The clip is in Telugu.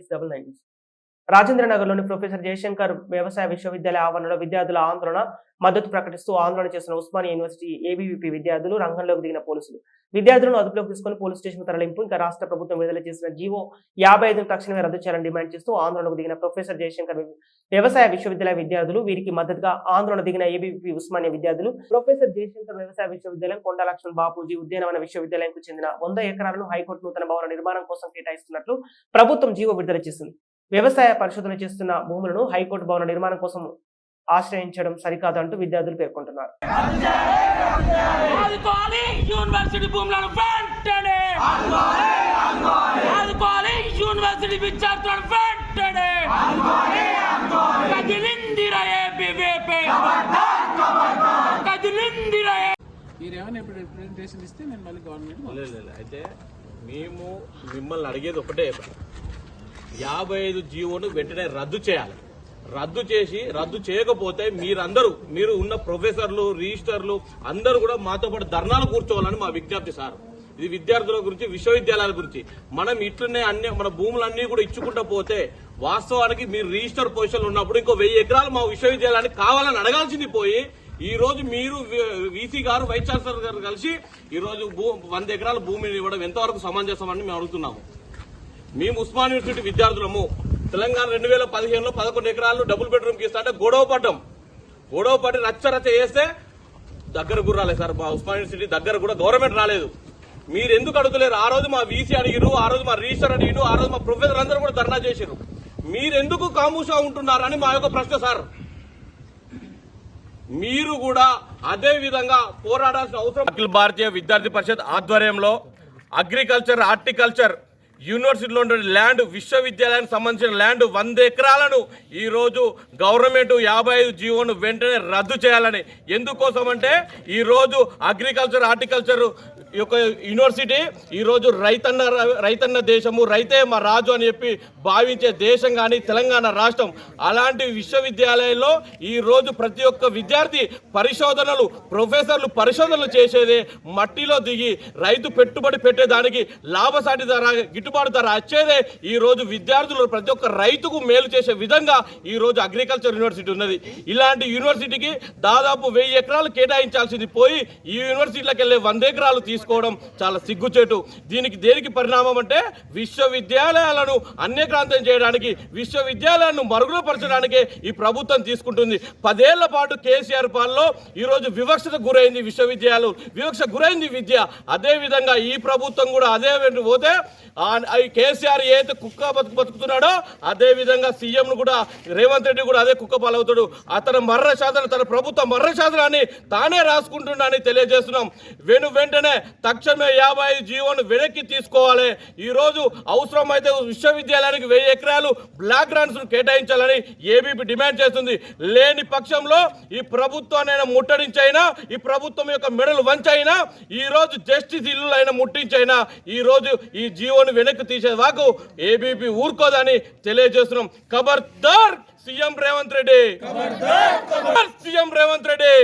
various double ends రాజేంద్రనగర్లోని ప్రొఫెసర్ జయశంకర్ వ్యవసాయ విశ్వవిద్యాలయ ఆవరణలో విద్యార్థుల ఆందోళన మద్దతు ప్రకటిస్తూ ఆందోళన చేసిన ఉస్మానియా యూనివర్సిటీ ఏబీవీపీ విద్యార్థులు రంగంలోకి దిగిన పోలీసులు. విద్యార్థులను అదుపులోకి తీసుకుని పోలీస్ స్టేషన్ తరలింపు ఇంకా రాష్ట్ర ప్రభుత్వం విడుదల చేసిన జీవో యాభై ఐదు తక్షణమే రద్దు చేయాలని డిమాండ్ చేస్తూ ఆందోళనకు దిగిన ప్రొఫెసర్ జయశంకర్ వ్యవసాయ విశ్వవిద్యాలయ విద్యార్థులు వీరికి మద్దతుగా ఆందోళన దిగిన ఏబీవీపీ ఉస్మానియా విద్యార్థులు ప్రొఫెసర్ జయశంకర్ వ్యవసాయ విశ్వవిద్యాలయం కొండలక్ష్మణ్ బాపూజీ ఉద్యానవన విశ్వవిద్యాలయంకు చెందిన వంద ఎకరాలను హైకోర్టు నూతన భవన నిర్మాణం కోసం కేటాయిస్తున్నట్లు ప్రభుత్వం జీవో విడుదల చేసింది. వ్యవసాయ పరిశోధన చేస్తున్న భూములను హైకోర్టు భవన నిర్మాణం కోసం ఆశ్రయించడం సరికాదంటూ విద్యార్థులు పేర్కొంటున్నారు. యూనివర్సిటీ విద్యార్థులను వెంటనే! కదిలిందిరా ఏబీవీపీ కదిలిందిరా మీరు ఏమైనా ఇప్పుడు రిప్రజెంటేషన్ ఇస్తే నేను మళ్ళీ గవర్నమెంట్ లేదు, లేదు. అయితే మేము మిమ్మల్ని అడిగేది ఒకటే. యాభై ఐదు జీవోను వెంటనే రద్దు చేయాలి. రద్దు చేసి రద్దు చేయకపోతే మీరందరూ మీరు ఉన్న ప్రొఫెసర్లు రిజిస్టర్లు అందరూ కూడా మాతో పాటు ధర్నాలు కూర్చోవాలని మా విజ్ఞప్తి సార్. ఇది విద్యార్థుల గురించి విశ్వవిద్యాలయాల గురించి. మనం ఇట్లనే అన్ని మన భూములన్నీ కూడా ఇచ్చుకుంటూ పోతే వాస్తవానికి మీరు రిజిస్టర్ పొజిషన్ ఉన్నప్పుడు ఇంకో వెయ్యి ఎకరాలు మా విశ్వవిద్యాలయానికి కావాలని అడగాల్సింది పోయి ఈ రోజు మీరు వీసీ గారు వైస్ ఛాన్సలర్ గారు కలిసి ఈ రోజు భూ వంద ఎకరాల భూమిని ఇవ్వడం ఎంతవరకు సమంజసమని మేము అడుగుతున్నాము. మేము ఉస్మాన్ యూనివర్సిటీ విద్యార్థులము. తెలంగాణ రెండు వేల పదిహేనులో పదకొండు ఎకరాలు డబుల్ బెడ్రూమ్కి ఇస్తా గొడవ పడ్డం. గొడవ పడి రచ్చ రచ్చ చేస్తే దగ్గర కూడా రాలేదు సార్. మా ఉస్మాన్ యూనివర్సిటీ దగ్గర కూడా గవర్నమెంట్ రాలేదు. మీరు ఎందుకు అడుగుతలేరు? ఆ రోజు మా వీసీ అడిగిరు ఆ రోజు మా రిజిస్టర్ అడిగిరు ఆ రోజు మా ప్రొఫెసర్ అందరూ కూడా ధర్నా చేసిరు మీరెందుకు కాముషా ఉంటున్నారని మా యొక్క ప్రశ్న సార్. మీరు కూడా అదే విధంగా పోరాడాల్సిన అవసరం. అఖిల భారతీయ విద్యార్థి పరిషత్ ఆధ్వర్యంలో అగ్రికల్చర్ హార్టికల్చర్ యూనివర్సిటీలో ఉండే ల్యాండ్ విశ్వవిద్యాలయానికి సంబంధించిన ల్యాండ్ వంద ఎకరాలను ఈరోజు గవర్నమెంట్ యాభై ఐదు జీవోను వెంటనే రద్దు చేయాలని. ఎందుకోసం అంటే ఈరోజు అగ్రికల్చర్ హార్టికల్చర్ ఈ యొక్క యూనివర్సిటీ ఈరోజు రైతన్న రైతన్న దేశము రైతే మా రాజు అని చెప్పి భావించే దేశం కానీ తెలంగాణ రాష్ట్రం. అలాంటి విశ్వవిద్యాలయంలో ఈరోజు ప్రతి ఒక్క విద్యార్థి పరిశోధనలు ప్రొఫెసర్లు పరిశోధనలు చేసేదే మట్టిలో దిగి రైతు పెట్టుబడి పెట్టేదానికి లాభసాటి ధర గిట్టుబాటు ధర వచ్చేదే ఈరోజు విద్యార్థులు ప్రతి ఒక్క రైతుకు మేలు చేసే విధంగా ఈరోజు అగ్రికల్చర్ యూనివర్సిటీ ఉన్నది. ఇలాంటి యూనివర్సిటీకి దాదాపు వెయ్యి ఎకరాలు కేటాయించాల్సింది పోయి ఈ యూనివర్సిటీలకు వెళ్ళే వంద ఎకరాలు తీసుకు తీసుకోవడం చాలా సిగ్గుచేటు. దీనికి దేనికి పరిణామం అంటే విశ్వవిద్యాలయాలను అన్యక్రాంతం చేయడానికి విశ్వవిద్యాలయాలను మరుగుపరచడానికే ఈ ప్రభుత్వం తీసుకుంటుంది. పదేళ్ళ పాటు కేసీఆర్ పాలలో ఈరోజు వివక్షత గురైంది విశ్వవిద్యాలయాలు వివక్ష గురైంది విద్య. అదేవిధంగా ఈ ప్రభుత్వం కూడా అదే వెంట పోతే కేసీఆర్ ఏదైతే కుక్క బతుకు బతుకుతున్నాడో అదేవిధంగా సీఎంను కూడా రేవంత్ రెడ్డి కూడా అదే కుక్క పాలవుతాడు. అతను మర్ర శాసన తన ప్రభుత్వ మర్ర శాసనాన్ని తానే రాసుకుంటున్నాడని తెలియజేస్తున్నాం. వెను వెంటనే తక్షణమే యాభై ఐదు జీవోను వెనక్కి తీసుకోవాలి. ఈ రోజు అవసరమైతే విశ్వవిద్యాలయానికి వెయ్యి ఎకరాలు బ్లాక్ గ్రాంట్స్ కేటాయించాలని ఏబీపీ డిమాండ్ చేస్తుంది. లేని పక్షంలో ఈ ప్రభుత్వాన్ని ముట్టడించైనా ఈ ప్రభుత్వం యొక్క మెడలు వంచైనా ఈ రోజు జస్టిస్ ఇల్లు అయినా ముట్టించైనా ఈ రోజు ఈ జీవోను వెనక్కి తీసే వాకు ఏబీపీ ఊరుకోదని తెలియజేస్తున్నాం. ఖబర్దార్ సీఎం రేవంత్ రెడ్డి. సీఎం రేవంత్ రెడ్డి.